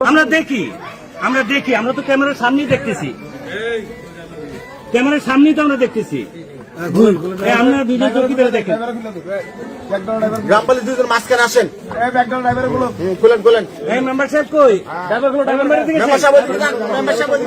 আমরা দেখি আমরা দেখি আমরা তো ক্যামেরার সামনেই দেখতেছি ক্যামেরার সামনেই তো আমরা দেখতেছি ভিডিও দেখেন গ্রামপালি দুজন মাঝখানে আসেন হুম, খুলেন খুলেন এই মেম্বার সাহেব কই ড্রাইভারগুলো ড্রাইভার মেম্বার সাহেব সাহেব।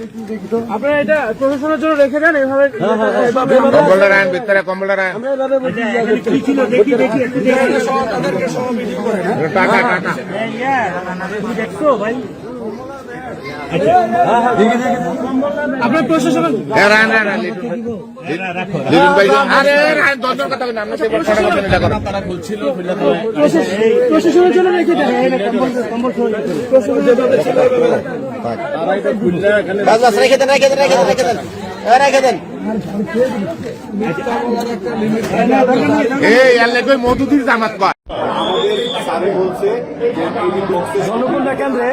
আপনারা এটা প্রশাসনের জন্য রেখে দেন এভাবে কম্বলটা রাখেন, ভিতরে কম্বলটা রাখেন। এখানে কি ছিল? দেখি দেখি একটু দেখি। টাকা টাকা। এই, ইয়া, তুমি দেখছ ভাই। আপনার। হ্যাঁ। প্রশাসনের জন্য রেখে দেন রেখে দেন, রেখে দেন, রেখে দেন, রেখে দেন। এই, আল্লাহ মধুদির জামাত জনকুণ্ডা কেন্দ্রে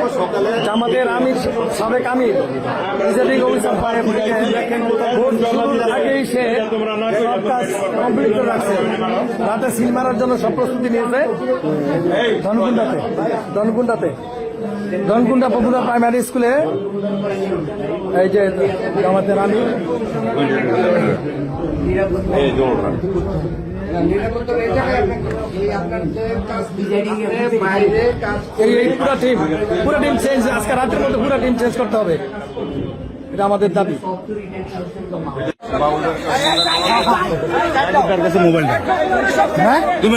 জামাতের আমির সাবেক আমির প্রিজাইডিং অফিসার পায়ে ভোট শুরুর আগেই সে সব কাজ কমপ্লিট করে রাখছে। রাতে সিল মারার জন্য সব প্রস্তুতি নিয়েছে। ধনকুণ্ডাতে ধনকুণ্ডাতে ধনকুণ্ডা পপুলার প্রাইমারি স্কুলে এই যে জামাতের আমির। পুরো টিম চেঞ্জ আজকে রাতের মধ্যে পুরো চেঞ্জ করতে হবে। এটা আমাদের দাবি। তার কাছে মোবাইলটা হ্যাঁ? তুমি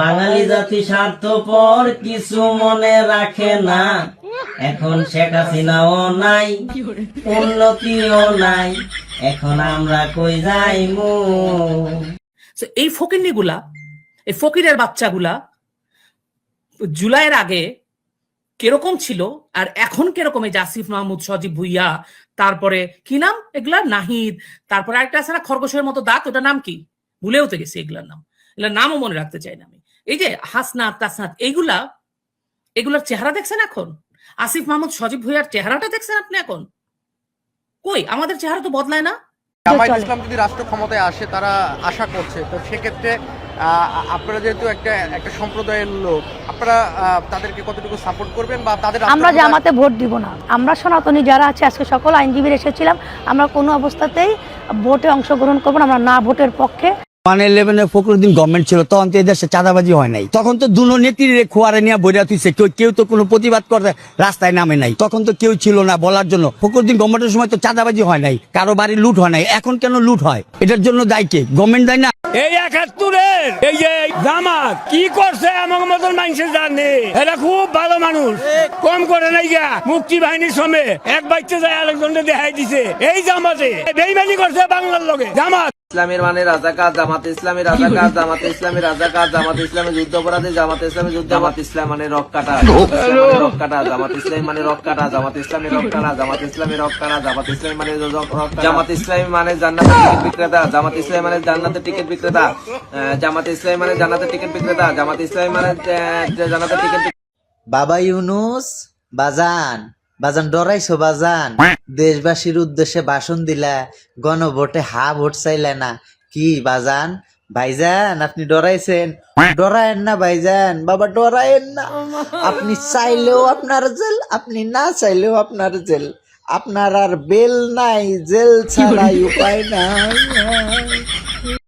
বাঙালি জাতি স্বার্থপর কিছু মনে রাখে না। এখন শেখ হাসিনাও নাই উন্নতিও নাই। এখন আমরা কই So, এই ফকিরনিগুলা এই ফকিরের বাচ্চাগুলা জুলাইয়ের আগে কীরকম ছিল আর এখন কীরকম? এই জাসিফ মাহমুদ সজীব ভুইয়া তারপরে কি নাম? এগুলা নাহিদ তারপরে আরেকটা আছে না খরগোশের মতো দাঁত ওটার নাম কি? ভুলেও তো গেছি এগুলার নাম। এগুলোর নামও মনে রাখতে চাই না আমি। এই যে হাসনাত তাসনাত এইগুলা এগুলার চেহারা দেখছেন এখন? আসিফ মাহমুদ সজীব ভুইয়ার চেহারাটা দেখছেন আপনি এখন? কই আমাদের চেহারা তো বদলায় না? জামায়াত ইসলাম যদি রাষ্ট্র ক্ষমতায় আসে তারা আশা করছে। তো সেক্ষেত্রে আহ, আপনারা যেহেতু একটা একটা সম্প্রদায়ের লোক আপনারা আহ, তাদেরকে কতটুকু সাপোর্ট করবেন বা তাদের আমরা জামাতে ভোট দিব না। আমরা সনাতনী যারা আছে আজকে সকল আইনজীবী এসেছিলাম আমরা কোনো অবস্থাতেই ভোটে অংশগ্রহণ করব না আমরা না ভোটের পক্ষে ওয়ান গভর্নমেন্ট ছিল, তখন চাঁদাবাজি হয় নাই। তখন তো খোয়ারে নিয়ে কেউ কেউ তো কোনো প্রতিবাদ রাস্তায় নামে নাই। তখন তো কেউ ছিল না বলার জন্য। সময় তো চাঁদাবাজি হয় নাই, কারও বাড়ি লুট হয় নাই। এখন কেন লুট হয়? এটার জন্য দায়ী কে? গভর্নমেন্ট দেয় না? এই একাত্তরের, এই যে কি করছে আমার মতন মানুষের জানে? এরা খুব ভালো মানুষ। কম করে নাই গা, মুক্তি বাহিনীর সমে। এক বাচ্চা যায় আরেকজনকে দেখাই দিছে। এই জামাতে, বেইমানি করছে বাংলার লগে জামাত। ইসলামের মানে রাজাকার জামাতে ইসলামী রাজাকার জামাতে ইসলামী রাজাকার জামাতে ইসলামী যুদ্ধ অপরাধী জামাতে ইসলামী যুদ্ধ জামাত ইসলাম মানে রক কাটা রক কাটা জামাত ইসলামী মানে রক কাটা জামাত ইসলামী রক কাটা জামাত ইসলামী রক কাটা জামাত ইসলামী মানে জামাত ইসলামী মানে জান্নাতের টিকিট বিক্রেতা জামাত ইসলাম মানে জান্নাতের টিকিট বিক্রেতা জামাত ইসলামী মানে জান্নাতের টিকিট বিক্রেতা জামাত ইসলামী মানে জান্নাতের টিকিট বাবা ইউনুস বাজান বাজান ডরাইছো বাজান? দেশবাসীর উদ্দেশ্যে ভাষণ দিলা গণভোটে হা ভোট চাইলে না। কি বাজান? ভাইজান আপনি ডরাইছেন? ডরায়েন না ভাইজান বাবা ডরায়েন না। আপনি চাইলেও আপনার জেল আপনি না চাইলেও আপনার জেল। আপনার আর বেল নাই জেল ছাড়াই উপায় নাই।